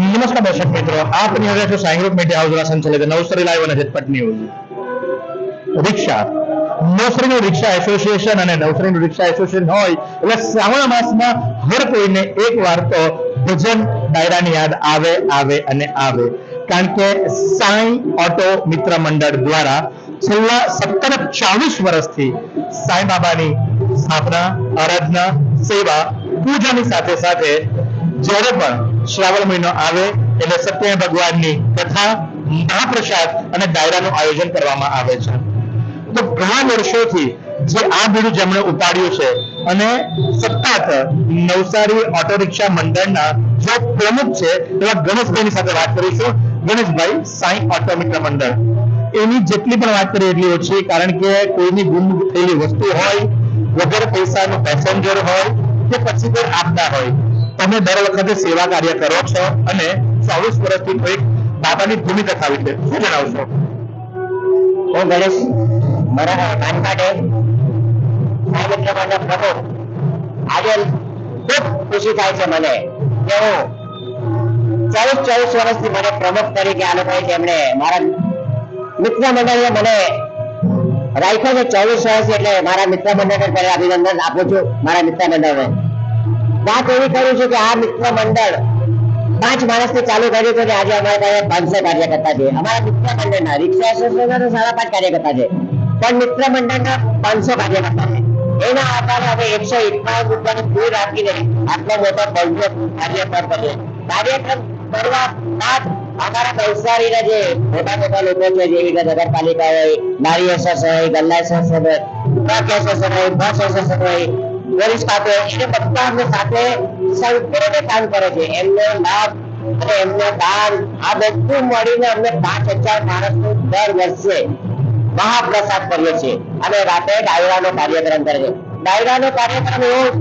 મિત્રો. આપની હવે છો સાંગ્રુપ મીડિયા હાઉસ સંચાલિત નવસરી લાઈવ અને ઝટપટ ન્યૂઝ રિક્ષા. નવસારીનું રિક્ષા એસોસિએશન અને નવસારીનું રિક્ષા એસોસિએશન હોય, એટલે શ્રાવણ માસમાં હર કોઈને એક વાર તો ભજન ડાયરાની યાદ આવે આવે અને આવે. કારણ કે સાંઈ ઓટો મિત્ર મંડળ દ્વારા છેલ્લા સત્તર ચાલીસ વર્ષથી સાંઈ બાબાની સ્થાપના, આરાધના, સેવા, પૂજાની સાથે સાથે જ્યારે પણ શ્રાવણ મહિનો આવે એટલે સત્યનારાયણ ભગવાનની કથા, મહાપ્રસાદ અને ડાયરાનું આયોજન કરવામાં આવે છે. તો ઘણા વર્ષોથી જે આ બીડું જેમણે ઉપાડ્યું છે અને સત્તાત નવસારી ઓટો રિક્ષા મંડળના જે પ્રમુખ છે એવા ગણેશભાઈની સાથે વાત કરીશું. ગણેશભાઈ, સાઈ ઓટો મંડળ. એની જેટલી પણ વાત કરીએ એટલી ઓછી, કારણ કે કોઈની ગુમ થયેલી વસ્તુ હોય, વગર પૈસાનો પેસેન્જર હોય કે પછી કોઈ આપના હોય તમે દર વખતે સેવા કાર્ય કરો છો અને ચોવીસ વર્ષથી કોઈક બાબાની ભૂમિકા વિશે શું જણાવશો? હું ગણેશ, મારા પાન કાર્ડે સાહિત્ય આજે ખૂબ ખુશી થાય છે મને કે હું ચોવીસ ચોવીસ વર્ષથી મને પ્રમુખ તરીકે આ જેમણે મારા મિત્ર મંડળે મને રાખ્યો છે ચોવીસ વર્ષ એટલે મારા મિત્ર મંડળને પહેલા અભિનંદન આપું છું, મારા મિત્ર મંડળને. વાત એવી કરું છું કે આ મિત્ર મંડળ પાંચ માણસથી ચાલુ કર્યું હતું આજે અમારા પાસે પાંચસો કાર્યકર્તા છે. અમારા મિત્ર મંડળના રિક્ષા એસોસિએશનના સાડા પાંચ કાર્યકર્તા છે. પણ મિત્ર મંડળના પાંચસો કાર્યકર્તા છે. એના આધારે હવે એકસો એકાવન રૂપિયાની ફી રાખીને આટલો મોટો કાર્યક્રમ કરીએ કાર્યક્રમ કરવા બાદ અમારા નવસારીના જે મોટા મોટા લોકો છે જેવી કે નગરપાલિકા હોય, નારી એસોસિએશન હોય ગલ્લા એસોસિએશન હોય ટ્રક એસોસિએશન હોય બસ એસોસિએશન હોય વર્ષે મહાપ્રસાદ કરીએ છીએ. અને રાતે ડાયરાનો કાર્યક્રમ કરે છે. ડાયરાનો કાર્યક્રમ એવો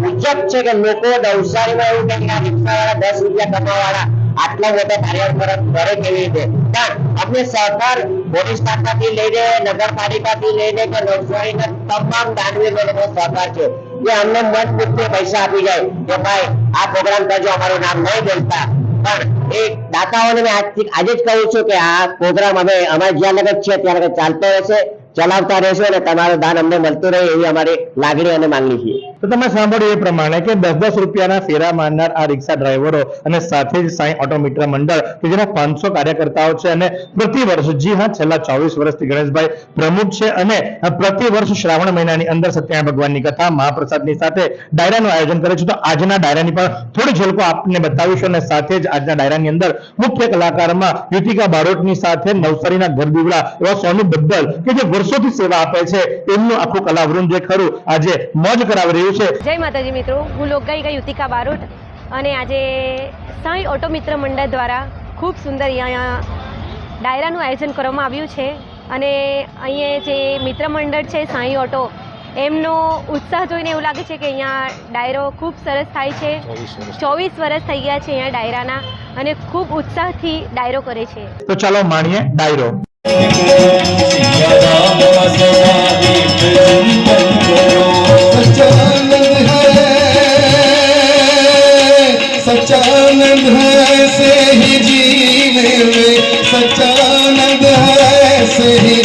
મુજબ છે કે લોકો નવસારીમાં એવું કે આ રિક્ષાવાળા દસ રૂપિયા કમાવાળા આટલા મોટા કાર્યક્રમ કરે કેવી રીતે? પણ અમને સરકાર પોલીસ શાખાથી લઈને, નગરપાલિકાથી લઈને કે નવસારીના તમામ દાનવીઓ સહકાર છે. જે અમને મત મુદ્દે પૈસા આપી જાય. કે ભાઈ, આ પ્રોગ્રામ કરજો, અમારું નામ નહીં બોલતા. પણ એ દાતાઓને મેં આજથી આજે જ કહું છું કે આ પ્રોગ્રામ અમે અમારે જ્યાં લગત છે, ત્યાં લગત ચાલતો રહેશે. ચલાવતા રહેશો અને તમારું દાન અમને મળતું રહે એવી અમારી લાગણી અને માંગણી છે. તો તમે સાંભળ્યું એ પ્રમાણે કે દસ દસ રૂપિયાના ફેરા મારનાર આ રિક્ષા ડ્રાઈવરો અને સાથે જ સાઈ ઓટોમીટર મંડળ કે જેના પાંચસો કાર્યકર્તાઓ છે અને પ્રતિ વર્ષ, જી હા, છેલ્લા ચોવીસ વર્ષથી ગણેશભાઈ પ્રમુખ છે અને પ્રતિ વર્ષ શ્રાવણ મહિનાની અંદર સત્યનારાયણ ભગવાનની કથા મહાપ્રસાદની સાથે ડાયરાનું આયોજન કરે છે. તો આજના ડાયરાની પણ થોડી ઝલકો આપને બતાવીશું અને સાથે જ આજના ડાયરાની અંદર મુખ્ય કલાકારમાં યુતિકા બારોટની સાથે નવસારીના દીવડા એવા સોનુ બદ્દલ કે જે વર્ષોથી સેવા આપે છે. એમનું આખું કલાવૃંદ જે ખરું આજે મોજ કરાવી રહ્યું છે. જય માતાજી મિત્રો હું લોકગાયિકા યુતિકા બારોટ અને આજે સાંઈ ઓટો મિત્ર મંડળ દ્વારા ખૂબ સુંદર અહીંયા ડાયરાનું આયોજન કરવામાં આવ્યું છે. અને અહીંયા જે મિત્ર મંડળ છે સાંઈ ઓટો એમનો ઉત્સાહ જોઈને એવું લાગે છે કે અહીંયા ડાયરો ખૂબ સરસ થાય છે. ચોવીસ વર્ષ થઈ ગયા છે અહીંયા ડાયરાના અને ખૂબ ઉત્સાહથી ડાયરો કરે છે. તો ચાલો માણીએ ડાયરો. सच्चानंद है सच्चानंद है से ही जीने में सच्चानंद है से ही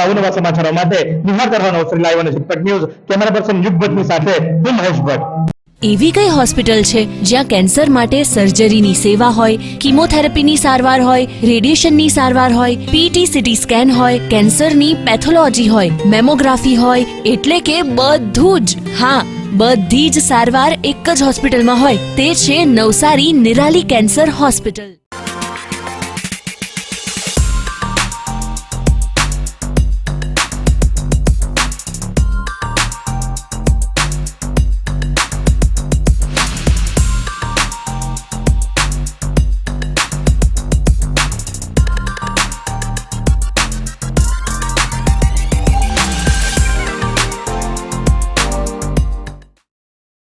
પ્રમાણે અવનવા સમાચારો માટે નિહાળતા કરવાનો અવસર લાઈવ અને ઝટપટ ન્યૂઝ કેમેરા પર્સન યુગ સાથે હું મહેશ ભટ્ટ. એવી કઈ હોસ્પિટલ છે જ્યાં કેન્સર માટે સર્જરીની સેવા હોય, કિમોથેરાપીની સારવાર હોય, રેડિયેશનની સારવાર હોય પીટી સીટી સ્કેન હોય, કેન્સરની પેથોલોજી હોય, મેમોગ્રાફી હોય, એટલે કે બધું જ. હા, બધી જ સારવાર એક જ હોસ્પિટલમાં હોય. તે છે નવસારી નિરાલી કેન્સર હોસ્પિટલ.